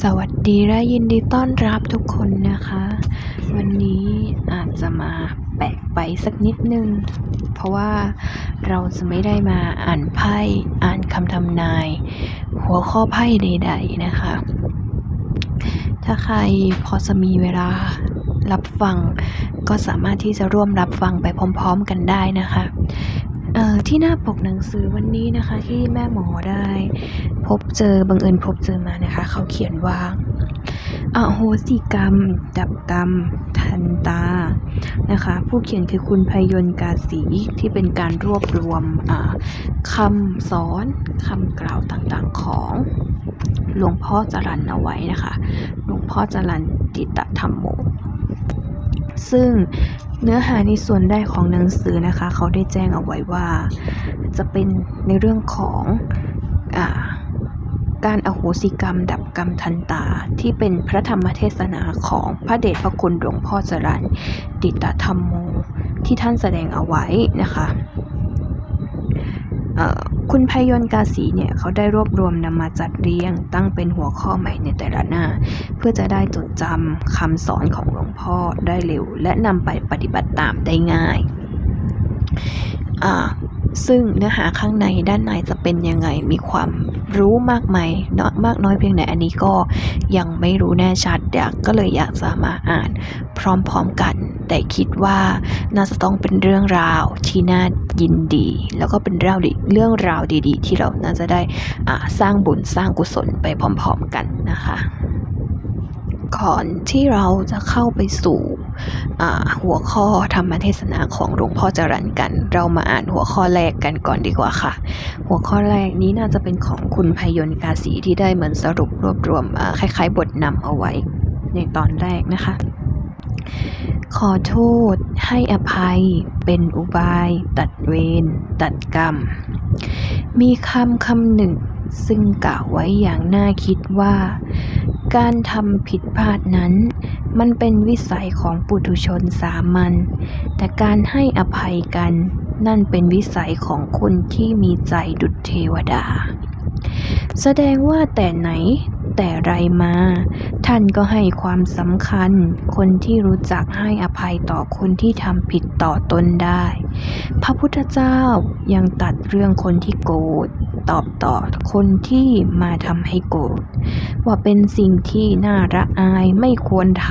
สวัสดีและยินดีต้อนรับทุกคนนะคะ วันนี้อาจจะมาแปลกไปสักนิดนึง เพราะว่าเราจะไม่ได้มาอ่านไพ่อ่านคำทำนาย หัวข้อไพ่ใด ๆนะคะ ถ้าใครพอจะมีเวลารับฟัง ก็สามารถที่จะร่วมรับฟังไปพร้อม ๆ กันได้นะคะ ที่หน้าปกหนังสือวันนี้นะคะ ที่แม่หมอได้ พบเจอบังเอิญพบเจอมานะคะ เขาเขียนว่าอโหสิกรรม ดับกรรม ทันตานะคะ ผู้เขียนคือคุณพยนต์กาสีที่เป็นการรวบรวมคำสอนคำกล่าวต่างๆของหลวงพ่อจรันเอาไว้นะคะ หลวงพ่อจรันติตธรรมโม ซึ่งเนื้อหาในส่วนได้ของหนังสือนะคะ เขาได้แจ้งเอาไว้ว่า จะเป็นในเรื่องของอาการอโหสิกรรม ดับกรรมทันตา ที่เป็นพระธรรมเทศนาของพระเดชพระคุณหลวงพ่อจรันติตธรรมโม ที่ท่านแสดงเอาไว้นะคะ คุณพยนต์กาสีเนี่ยเขาได้รวบรวมนำมาจัดเรียง ตั้งเป็นหัวข้อใหม่ในแต่ละหน้า เพื่อจะได้จดจำคำสอนของหลวงพ่อได้เร็ว และนำไปปฏิบัติตามได้ง่าย ซึ่งเนื้อหาข้างในด้านในจะเป็นยังไงมีความรู้มากไหมเนาะมากน้อยเพียงไหนอันนี้ก็ยังไม่รู้แน่ชัดอยากก็เลยอยากจะมาอ่าน พร้อมๆกัน แต่คิดว่าน่าจะต้องเป็นเรื่องราวที่น่ายินดี แล้วก็เป็นเรื่องดีเรื่องราวดี ๆ ที่เราน่าจะได้สร้างบุญสร้างกุศลไปพร้อม ๆ กันนะคะ ก่อนที่เราจะเข้าไปสู่หัวข้อธรรมเทศนาของหลวงพ่อจรันกัน เรามาอ่านหัวข้อแรกกันก่อนดีกว่าค่ะ หัวข้อแรกนี้น่าจะเป็นของคุณพยนกาสีที่ได้เหมือนสรุปรวบรวมคล้ายๆ บทนำเอาไว้ ในตอนแรกนะคะ ขอโทษให้อภัยเป็นอุบาย ตัดเวรตัดกรรม มีคำคำหนึ่งซึ่งกล่าวไว้อย่างน่าคิดว่า การทำผิดพลาดนั้น มันเป็นวิสัยของปุถุชนสามัญ แต่การให้อภัยกัน นั่นเป็นวิสัยของคนที่มีใจดุจเทวดา แสดงว่าแต่ไหน แต่ไรมา ท่านก็ให้ความสำคัญ คนที่รู้จักให้อภัยต่อคนที่ทำผิดต่อตนได้ พระพุทธเจ้ายังตัดเรื่องคนที่โกรธตอบต่อคนที่มาทำให้โกรธว่าเป็นสิ่งที่น่าระอายไม่ควรท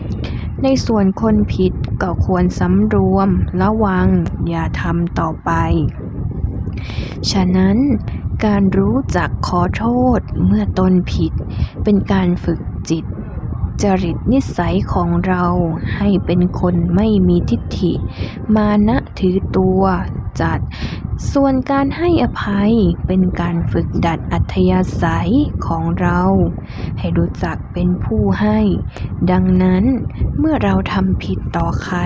ำ ในส่วนคนผิดก็ควรสำรวม ระวัง อย่าทำต่อไป ฉะนั้น การรู้จักขอโทษเมื่อตนผิด เป็นการฝึกจิต จริตนิสัยของเราให้เป็นคนไม่มีทิฏฐิ มานะถือตัวจัด ส่วนการให้อภัยเป็นการฝึกดัดอัธยาศัยของเรา ให้รู้จักเป็นผู้ให้ ดังนั้นเมื่อเราทำผิดต่อใคร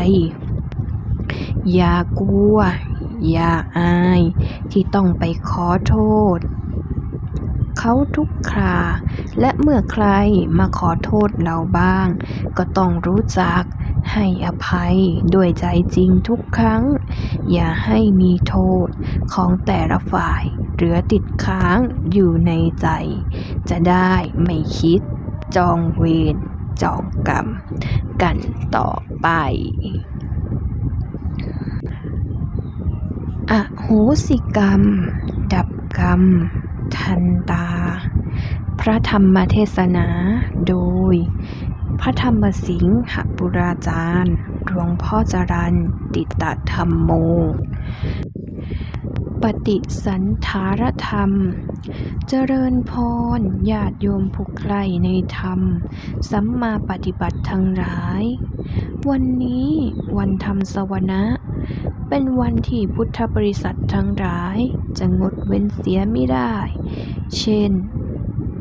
อย่ากลัว อย่าอายที่ต้องไปขอโทษ เขาทุกครา และเมื่อใครมาขอโทษเราบ้าง ก็ต้องรู้จักให้อภัยด้วยใจจริงทุกครั้ง อย่าให้มีโทษของแต่ละฝ่ายเหลือติดค้างอยู่ในใจ จะได้ไม่คิด จองเวรจองกรรม กันต่อไป อโหสิกรรม ดับกรรม ทันตา พระธรรมเทศนา โดย พระธรรมสิงหบุราจารย์หลวงพ่อจรันติตธรรมโม ปฏิสันธารธรรม เจริญพรญาติโยมผู้ใครในธรรม สัมมาปฏิบัติทั้งหลาย วันนี้วันธรรมสวนะ เป็นวันที่พุทธบริษัททั้งหลายจะงดเว้นเสียไม่ได้ เช่น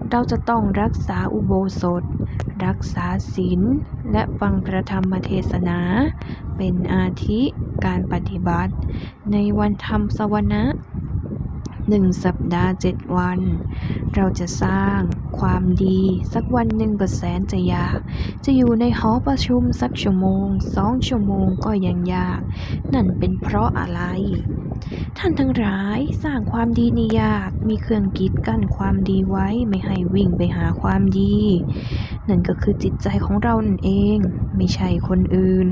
เราจะต้องรักษาอุโบสถ รักษาศีล และฟังพระธรรมเทศนา เป็นอาทิการปฏิบัติ ในวันธรรมสวนะ หนึ่งสัปดาห์เจ็ดวัน เราจะสร้างความดี สักวันหนึ่งก็แสนจะยาก จะอยู่ในหอประชุมสักชั่วโมงสองชั่วโมงก็ยังยาก นั่นเป็นเพราะอะไร ท่านทั้งหลายสร้างความดีนี่ยากมีเครื่องกีดกั้นความดีไว้ไม่ให้วิ่งไปหาความดี นั่นก็คือจิตใจของเรานั่นเอง ไม่ใช่คนอื่น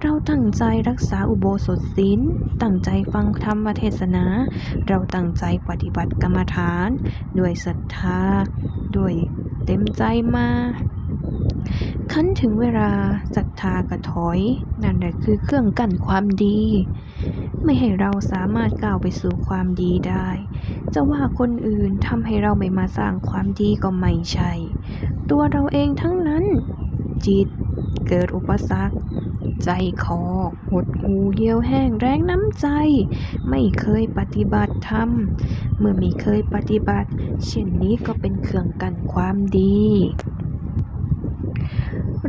เราตั้งใจรักษาอุโบสถศีลตั้งใจฟังธรรมเทศนา เราตั้งใจปฏิบัติกรรมฐาน ด้วยศรัทธา ด้วยเต็มใจมาคันถึงเวลาศรัทธากระถอย นั่นแหละคือเครื่องกั้นความดี ไม่ให้เราสามารถก้าวไปสู่ความดีได้ จะว่าคนอื่นทำให้เราไม่มาสร้างความดีก็ไม่ใช่ ตัวเราเองทั้งนั้น จิตเกิดอุปสรรค ใจคอ หดหูเหี่ยวแห้งแรงน้ำใจ ไม่เคยปฏิบัติธรรม เมื่อไม่เคยปฏิบัติ เช่นนี้ก็เป็นเครื่องกั้นความดี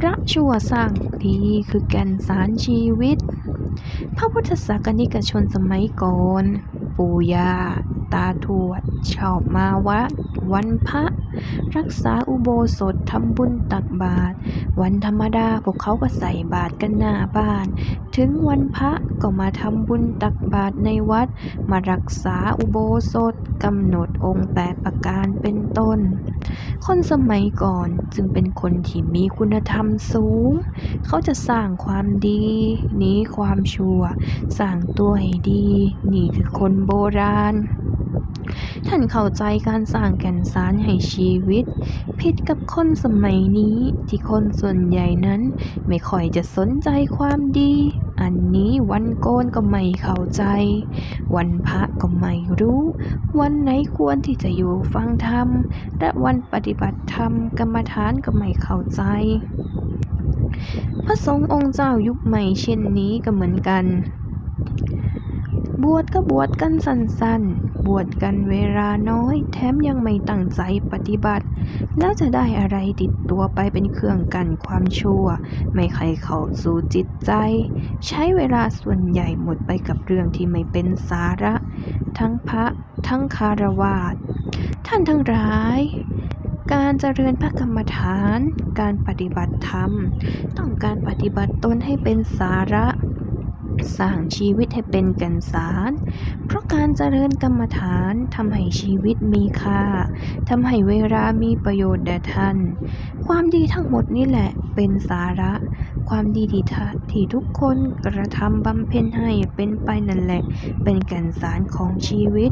ระชั่วสร้างดีคือแก่นสารชีวิต ระพุทธศาสนิกชนสมัยก่อน ปู่ย่า ตาทวด ชอบมาวัด วันพระ รักษาอุโบสถทำบุญตักบาตร วันธรรมดาพวกเขาก็ใส่บาตรกันหน้าบ้าน ถึงวันพระก็มาทำบุญตักบาตรในวัด มารักษาอุโบสถกำหนดองค์แปดประการเป็นต้น คนสมัยก่อนจึงเป็นคนที่มีคุณธรรมสูง เขาจะสร้างความดีหนีความชั่ว สร้างตัวให้ดี นี่คือคนโบราณ ท่านเข้าใจการสร้างแก่นสารให้ชีวิต ผิดกับคนสมัยนี้ที่คนส่วนใหญ่นั้นไม่ค่อยจะสนใจความดี อันนี้วันโกนก็ไม่เข้าใจ วันพระก็ไม่รู้ วันไหนควรที่จะอยู่ฟังธรรม และวันปฏิบัติธรรมกรรมฐานก็ไม่เข้าใจพระสงฆ์องค์เจ้ายุคใหม่เช่นนี้ก็เหมือนกัน บวชก็บวชกันสั้นๆ บวชกันเวลาน้อย แถมยังไม่ตั้งใจปฏิบัติ แล้วจะได้อะไรติดตัวไปเป็นเครื่องกันความชั่ว ไม่ใครเข้าสู่จิตใจ ใช้เวลาส่วนใหญ่หมดไปกับเรื่องที่ไม่เป็นสาระ ทั้งพระทั้งคารวาสท่านทั้งหลายการเจริญพระกรรมฐาน การปฏิบัติธรรม ต้องการปฏิบัติตนให้เป็นสาระ สร้างชีวิตให้เป็นก่นสาร เพราะการเจริญกรรมฐานทำให้ชีวิตมีค่าทำให้เวลามีประโยชน์แด่ท่าน ความดีทั้งหมดนี่แหละเป็นสาระ ความดีที่ที่ทุกคนกระทำบำเพ็ญให้เป็นไปนั่นแหละ เป็นแก่นสารของชีวิต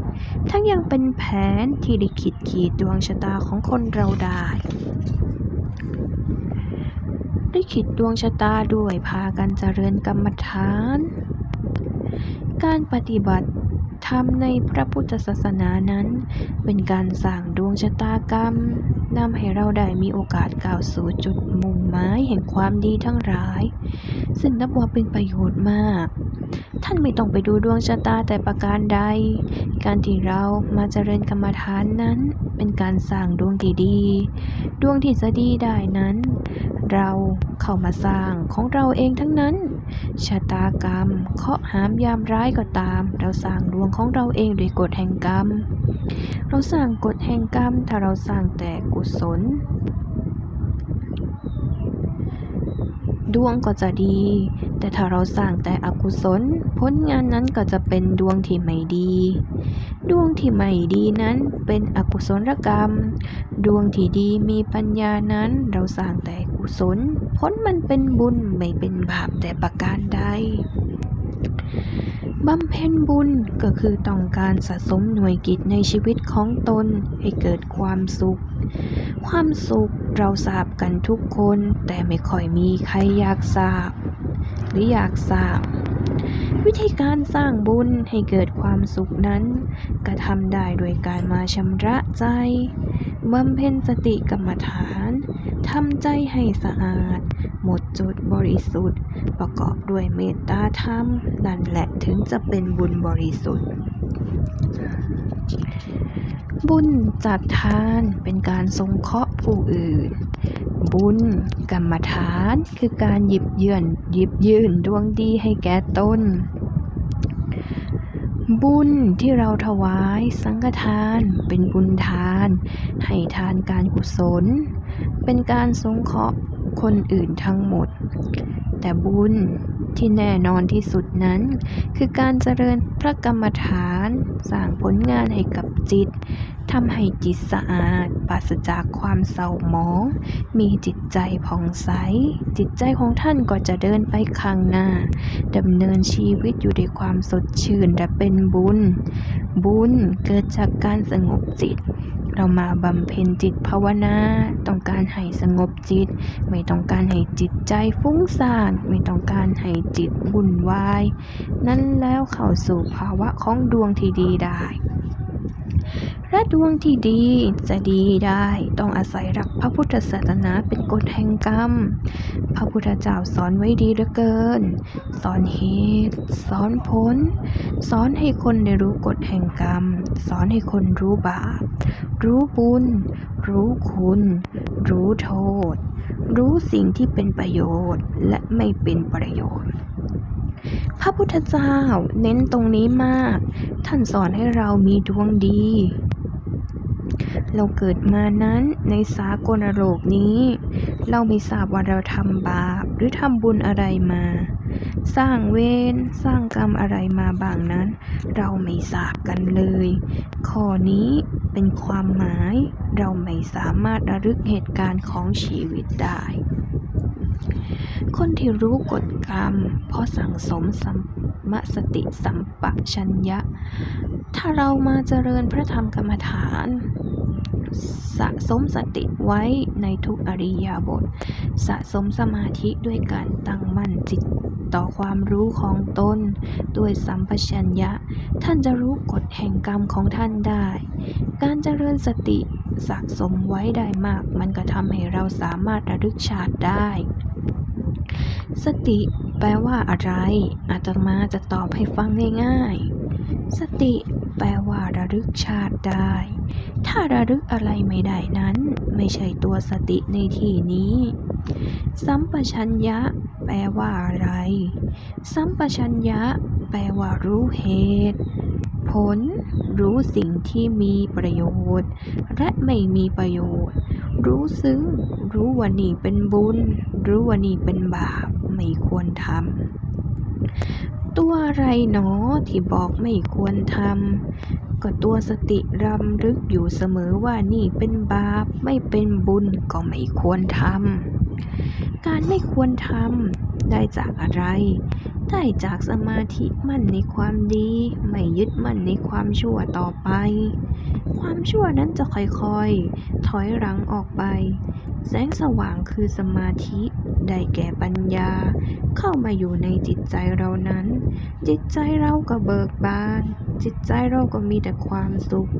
ทั้งยังเป็นแผนที่ได้ขีดขีดดวงชะตาของคนเราได้ ได้ขีดดวงชะตาด้วยพากันเจริญกรรมฐาน การปฏิบัติธรรมในพระพุทธศาสนานั้น เป็นการสร้างดวงชะตากรรมนำให้เราได้มีโอกาสก้าวสู่จุดมุ่งหมายแห่งความดีทั้งหลาย ซึ่งนับว่าเป็นประโยชน์มาก ท่านไม่ต้องไปดูดวงชะตาแต่ประการใด การที่เรามาเจริญกรรมฐานนั้น เป็นการสร้างดวงที่ดี ดวงที่จะดีได้นั้น เราเข้ามาสร้างของเราเองทั้งนั้น ชะตากรรมเคาะห์หามยามร้ายก็ตาม เราสร้างดวงของเราเองด้วยกฎแห่งกรรม เราสร้างกฎแห่งกรรมถ้าเราสร้างแต่กุศล ดวงก็จะดี แต่ถ้าเราสร้างแต่อกุศล ผลงานนั้นก็จะเป็นดวงที่ไม่ดี ดวงที่ไม่ดีนั้นเป็นอกุศลกรรม ดวงที่ดีมีปัญญานั้น เราสร้างแต่กุศล ผลมันเป็นบุญไม่เป็นบาปแต่ประการใดบำเพ็ญบุญก็คือต้องการสะสมหน่วยกิจในชีวิตของตนให้เกิดความสุข ความสุขเราทราบกันทุกคนแต่ไม่ค่อยมีใครอยากทราบ หรืออยากทราบ วิธีการสร้างบุญให้เกิดความสุขนั้นกระทำได้โดยการมาชำระใจบำเพ็ญสติกรรมฐานทำใจให้สะอาด หมดจดบริสุทธิ์ ประกอบด้วยเมตตาธรรม นั่นแหละถึงจะเป็นบุญบริสุทธิ์ บุญจากทานเป็นการสงเคราะห์ผู้อื่น บุญกรรมฐานคือการหยิบยื่นหยิบยื่นดวงดีให้แก่ตนบุญที่เราถวายสังฆทานเป็นบุญทาน ให้ทานการกุศล เป็นการสงเคราะห์คนอื่นทั้งหมด แต่บุญที่แน่นอนที่สุดนั้น คือการเจริญพระกรรมฐานสร้างผลงานให้กับจิต ทำให้จิตสะอาดปราศจากความเศร้าหมอง มีจิตใจผ่องใส จิตใจของท่านก็จะเดินไปข้างหน้าดำเนินชีวิตอยู่ด้วยความสดชื่นและเป็นบุญ บุญเกิดจากการสงบจิต เรามาบำเพ็ญจิตภาวนา ต้องการให้สงบจิต ไม่ต้องการให้จิตใจฟุ้งซ่าน ไม่ต้องการให้จิตวุ่นวาย นั่นแล้วเข้าสู่ภาวะของดวงที่ดีได้ และดวงที่ดีจะดีได้ต้องอาศัยหลักพระพุทธศาสนาเป็นกฎแห่งกรรม พระพุทธเจ้าสอนไว้ดีเหลือเกิน สอนเหตุ สอนผล สอนให้คนได้รู้กฎแห่งกรรม สอนให้คนรู้บาป รู้บุญ รู้คุณ รู้โทษ รู้สิ่งที่เป็นประโยชน์และไม่เป็นประโยชน์พระพุทธเจ้าเน้นตรงนี้มาก ท่านสอนให้เรามีดวงดี เราเกิดมานั้นในสากลโลกนี้ เราไม่ทราบว่าเราทำบาปหรือทำบุญอะไรมา สร้างเวรสร้างกรรมอะไรมาบางนั้น เราไม่ทราบกันเลย ข้อนี้เป็นความหมายเราไม่สามารถระลึกเหตุการณ์ของชีวิตได้คนที่รู้กฎกรรม เพราะสั่งสมสัมมสติสัมปชัญญะ ถ้าเรามาเจริญพระธรรมกรรมฐาน สะสมสติไว้ในทุกอริยาบท สะสมสมาธิด้วยการตั้งมั่นจิตต่อความรู้ของตนด้วยสัมปชัญญะ ท่านจะรู้กฎแห่งกรรมของท่านได้ การเจริญสติสะสมไว้ได้มาก มันก็ทำให้เราสามารถระลึกชาติได้ สติแปลว่าอะไร อาตมาจะตอบให้ฟังง่ายๆ สติแปลว่าระลึกชาติได้ ถ้าระลึกอะไรไม่ได้นั้น ไม่ใช่ตัวสติในที่นี้ สัมปชัญญะ แปลว่าอะไร สัมปชัญญะ แปลว่ารู้เหตุ ผล รู้สิ่งที่มีประโยชน์ และไม่มีประโยชน์ รู้ซึ้ง รู้ว่านี่เป็นบุญ รู้ว่านี่เป็นบาป ไม่ควรทำตัวอะไรหนอที่บอกไม่ควรทำ ก็ตัวสติรำลึกอยู่เสมอว่านี่เป็นบาปไม่เป็นบุญก็ไม่ควรทำ การไม่ควรทำได้จากอะไร ได้จากสมาธิมั่นในความดี ไม่ยึดมั่นในความชั่วต่อไป ความชั่วนั้นจะค่อยๆ ถอยหลังออกไป แสงสว่างคือสมาธิได้แก่ปัญญา เข้ามาอยู่ในจิตใจเรานั้น จิตใจเราก็เบิกบาน จิตใจเราก็มีแต่ความสุข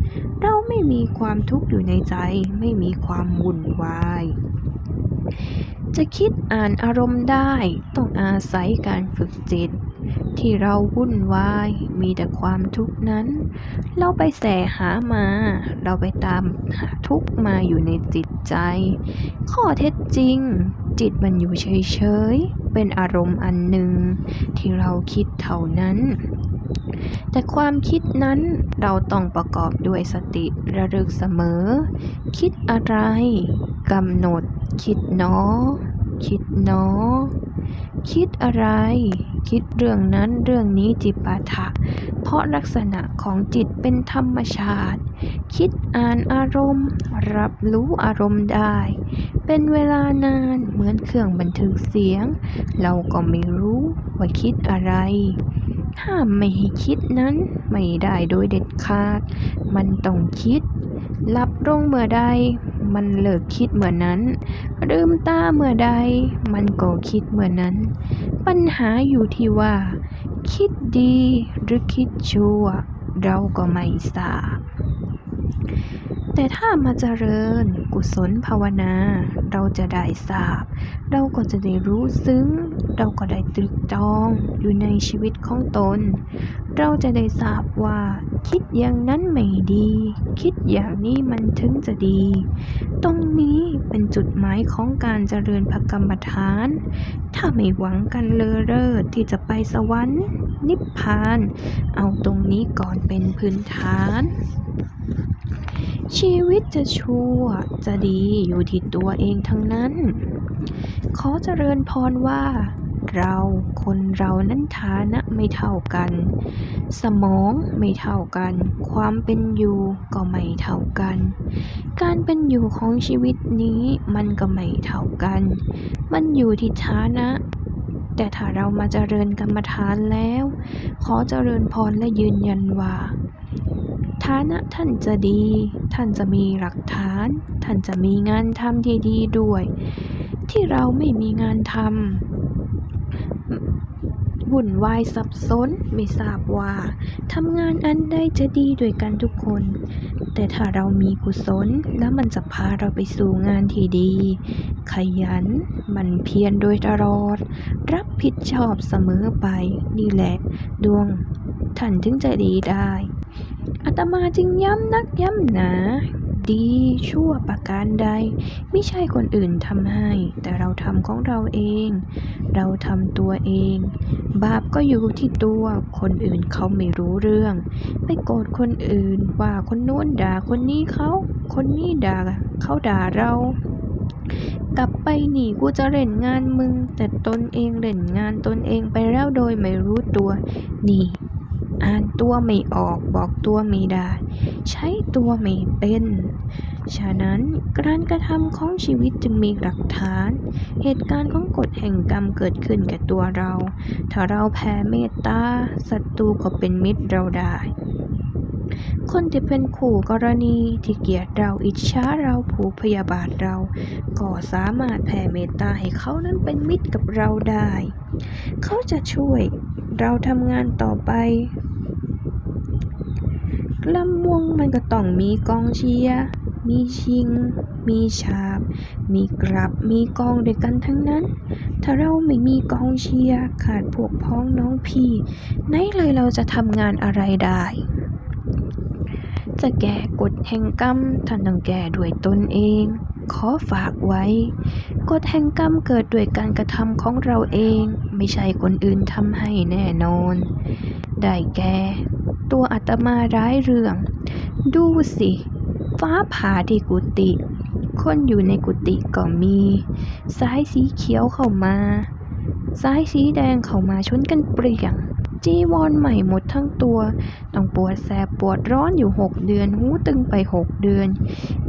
เราไม่มีความทุกข์อยู่ในใจ ไม่มีความวุ่นวาย จะคิดอ่านอารมณ์ได้ ต้องอาศัยการฝึกจิต ที่เราวุ่นวาย มีแต่ความทุกข์นั้น เราไปแสหามา เราไปตามหาทุกข์มาอยู่ในจิตใจ ข้อเท็จจริง จิตมันอยู่เฉยๆเป็นอารมณ์อันหนึ่งที่เราคิดเท่านั้น แต่ความคิดนั้นเราต้องประกอบด้วยสติระลึกเสมอ คิดอะไรกำหนด คิดเนอ คิดเนอ คิดอะไร คิดเรื่องนั้นเรื่องนี้จิปาถะ เพราะลักษณะของจิตเป็นธรรมชาติ คิดอ่านอารมณ์ รับรู้อารมณ์ได้ เป็นเวลานานเหมือนเครื่องบันทึกเสียง เราก็ไม่รู้ว่าคิดอะไร ห้ามไม่ให้คิดนั้นไม่ได้โดยเด็ดขาด มันต้องคิด หลับลงเมื่อใด มันเลิกคิดเมื่อนั้น ลืมตาเมื่อใด มันก็คิดเมื่อนั้น ปัญหาอยู่ที่ว่า คิดดีหรือคิดชั่ว เราก็ไม่ทราบแต่ถ้ามาเจริญกุศลภาวนา เราจะได้ทราบ เราก็จะได้รู้ซึ้ง เราก็ได้ตรึกตรองอยู่ในชีวิตของตน เราจะได้ทราบว่า คิดอย่างนั้นไม่ดี คิดอย่างนี้มันถึงจะดี ตรงนี้เป็นจุดหมายของการเจริญพระกรรมฐาน ถ้าไม่หวังกันเลอเลิศที่จะไปสวรรค์ นิพพาน เอาตรงนี้ก่อนเป็นพื้นฐานชีวิตจะชั่วจะดีอยู่ที่ตัวเองทั้งนั้น ขอเจริญพรว่า เรา คนเรานั้นฐานะไม่เท่ากัน สมองไม่เท่ากัน ความเป็นอยู่ก็ไม่เท่ากัน การเป็นอยู่ของชีวิตนี้มันก็ไม่เท่ากัน มันอยู่ที่ฐานะ แต่ถ้าเรามาเจริญกรรมฐานแล้ว ขอเจริญพรและยืนยันว่าฐานะท่านจะดี ท่านจะมีหลักฐาน ท่านจะมีงานทำที่ดีด้วย ที่เราไม่มีงานทำ วุ่นวายสับสนไม่ทราบว่าทำงานอันใดจะดีด้วยกันทุกคน แต่ถ้าเรามีกุศลแล้วมันจะพาเราไปสู่งานที่ดี ขยันมันเพียรโดยตลอด รับผิดชอบเสมอไป นี่แหละ ดวงท่านถึงจะดีได้อาตมาจึงย้ำนักย้ำหนา ดีชั่วประการใด ไม่ใช่คนอื่นทำให้ แต่เราทำของเราเอง เราทำตัวเอง บาปก็อยู่ที่ตัวคนอื่นเขาไม่รู้เรื่อง ไปโกรธคนอื่นว่าคนโน้นด่าคนนี้เขาคนนี้ด่าเขาด่าเรากลับไปหนีกูจะเล่นงานมึง แต่ตนเองเล่นงานตนเองไปแล้วโดยไม่รู้ตัว นี่ อ่านตัวไม่ออกบอกตัวไม่ได้ ใช้ตัวไม่เป็น ฉะนั้นการกระทำของชีวิตจึงมีหลักฐาน เหตุการณ์ของกฎแห่งกรรมเกิดขึ้นแก่ตัวเรา ถ้าเราแผ่เมตตาศัตรูก็เป็นมิตรเราได้คนที่เป็นคู่กรณีที่เกลียดเราอิจฉาเราผูกพยาบาทเรา ก็สามารถแผ่เมตตาให้เขานั้นเป็นมิตรกับเราได้ เขาจะช่วยเราทำงานต่อไป ลำวงมันก็ต้องมีกองเชียร์มีชิง มีฉาบ มีกลับ มีกองด้วยกันทั้งนั้น ถ้าเราไม่มีกองเชียร์ขาดพวกพ้องน้องพี่ไหนเลยเราจะทำงานอะไรได้ จะแก้กฎแห่งกรรมท่านต้องแก้ด้วยตนเอง ขอฝากไว้ กฎแห่งกรรมเกิดด้วยการกระทำของเราเอง ไม่ใช่คนอื่นทำให้แน่นอน ได้แก่ ตัวอาตมาร้ายเรื่อง ดูสิ ฟ้าผ่าที่กุฏิคนอยู่ในกุฏิก็มี สายสีเขียวเข้ามา สายสีแดงเข้ามาชนกันเปรี่ยง จีวรใหม่หมดทั้งตัว ต้องปวดแสบปวดร้อนอยู่หกเดือน หูตึงไปหกเดือน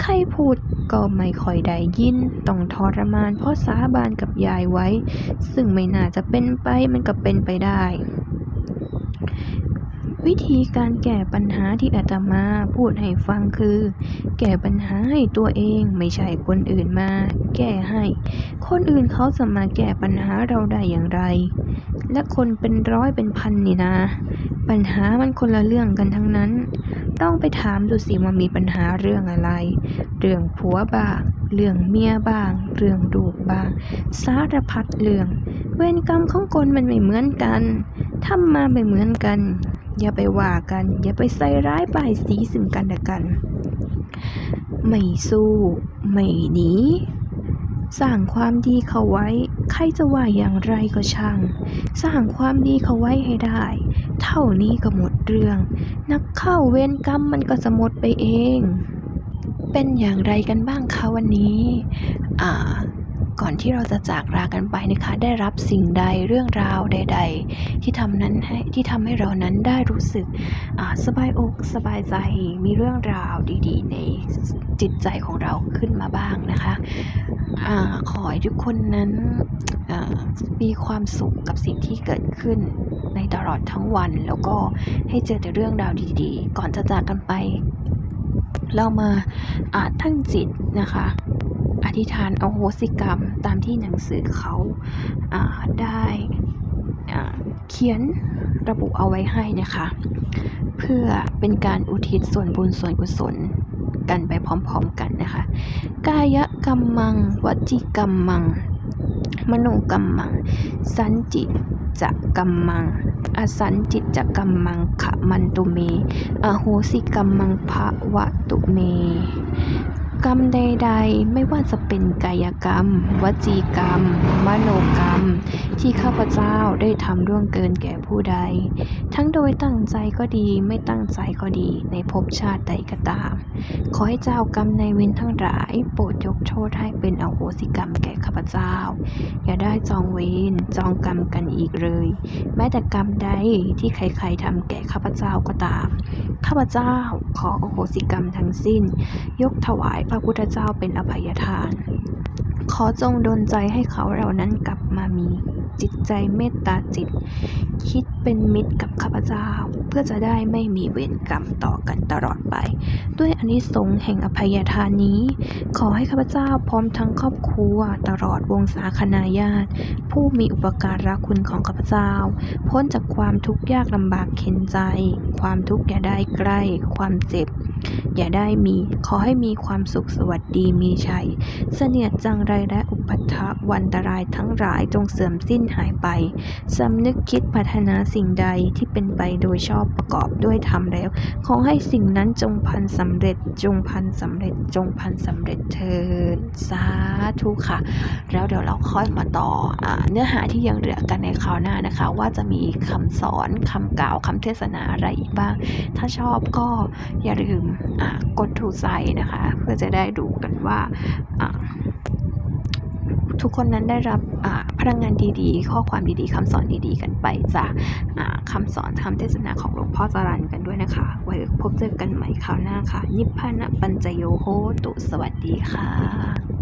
ใครพูดก็ไม่ค่อยได้ยิน ต้องทรมานเพราะสาบานกับยายไว้ ซึ่งไม่น่าจะเป็นไปมันก็เป็นไปได้ วิธีการแก้ปัญหาที่อาตมาพูดให้ฟังคือ แก้ปัญหาให้ตัวเองไม่ใช่คนอื่นมา แก้ให้ คนอื่นเขาจะมาแก้ปัญหาเราได้อย่างไร และคนเป็นร้อยเป็นพันนี่นะ ปัญหามันคนละเรื่องกันทั้งนั้น ต้องไปถามดูสิว่ามีปัญหาเรื่องอะไร เรื่องผัวบ้างเรื่องเมียบ้าง เรื่องลูกบ้าง สารพัดเรื่อง เวรกรรมของคนมันไม่เหมือนกันทำมาไม่เหมือนกัน อย่าไปว่ากัน อย่าไปใส่ร้ายป้ายสีซึ่งกันและกัน ไม่สู้ ไม่หนีสร้างความดีเขาไว้ ใครจะว่าอย่างไรก็ช่าง สร้างความดีเขาไว้ให้ได้ เท่านี้ก็หมดเรื่อง นักเข้าเวรกรรมมันก็จะหมดไปเอง เป็นอย่างไรกันบ้างคะวันนี้ อ่า ก่อนที่เราจะจากลากันไปนะคะ ได้รับสิ่งใดเรื่องราวใด ๆ ที่ทำนั้นให้ที่ทำให้เรานั้นได้รู้สึกอ่าสบายอกสบายใจมีเรื่องราวดีๆ ในจิตใจของเราขึ้นมาบ้างนะคะอาขอให้ทุกคนนั้นอ่ามีความสุขกับสิ่งที่เกิดขึ้นในตลอดทั้งวัน แล้วก็ให้เจอแต่เรื่องราวดีๆ ก่อนจะจากกันไป เรามาอาตั้งจิตนะคะ อธิษฐานอโหสิกรรมตามที่หนังสือเขาาได้เขียนระบุเอาไว้ให้นะคะ เพื่อเป็นการอุทิศส่วนบุญส่วนกุศลกันไปพร้อมๆกันนะคะ กายกรรมมังวจีกรรมมัง มโนกรรมมัง สันจิจะกรรมมัง อสันจิจะกรรมมังขะมันตุเม อโหสิกรรมังภะวะตุเม กรรมใด ๆ ไม่ว่าจะเป็นกายกรรม วจีกรรม มโนกรรม ที่ข้าพเจ้าได้ทำร่วงเกินแก่ผู้ใด ทั้งโดยตั้งใจก็ดีไม่ตั้งใจก็ดีในภพชาติใดก็ตาม ขอให้เจ้ากรรมในเวรทั้งหลาย โปรดยกโทษให้เป็นอโหสิกรรมแก่ข้าพเจ้า อย่าได้จองเวรจองกรรมกันอีกเลย แม้แต่กรรมใดที่ใครๆทำแก่ข้าพเจ้าก็ตามข้าพเจ้าขออโหสิกรรมทั้งสิ้น ยกถวายพระพุทธเจ้าเป็นอภัยทาน ขอจงดลใจให้เขาเหล่านั้นกลับมามีจิตใจเมตตาจิต คิดเป็นมิตรกับข้าพเจ้า เพื่อจะได้ไม่มีเวรกรรมต่อกันตลอดไป ด้วยอานิสงส์แห่งอภัยทานนี้ ขอให้ข้าพเจ้าพร้อมทั้งครอบครัวตลอดวงศาคณาญาติ ผู้มีอุปการะคุณของข้าพเจ้า พ้นจากความทุกข์ยากลำบากเข็นใจ ความทุกข์อย่าได้ใกล้ ความเจ็บ อย่าได้มี ขอให้มีความสุขสวัสดีมีชัย เสนียดจังไรและอุปัฏฐวันตรายทั้งหลายจงเสื่อมสิ้นหายไปสำนึกคิดพัฒนาสิ่งใดที่เป็นไปโดยชอบประกอบด้วยธรรมแล้ว ขอให้สิ่งนั้นจงพันสำเร็จ จงพันสำเร็จ จงพันสำเร็จเถิดสาธุค่ะ แล้วเดี๋ยวเราค่อยมาต่ออเนื้อหาที่ยังเหลือกันในคราวหน้านะคะ ว่าจะมีคำสอนคำกล่าวคำเทศนาอะไรอีกบ้าง ถ้าชอบก็อย่าลืมกดถูกใจนะคะ เพื่อจะได้ดูกันว่า ทุกคนนั้นได้รับอาพลังงานดีๆ ข้อความดีๆคำสอนดีๆ กันไปจากอาคำสอนคำเทศนาของหลวงพ่อจรันกันด้วยนะคะ ไว้พบเจอกันใหม่คราวหน้าค่ะ นิพพานะปัญจโยโหตุสวัสดีค่ะ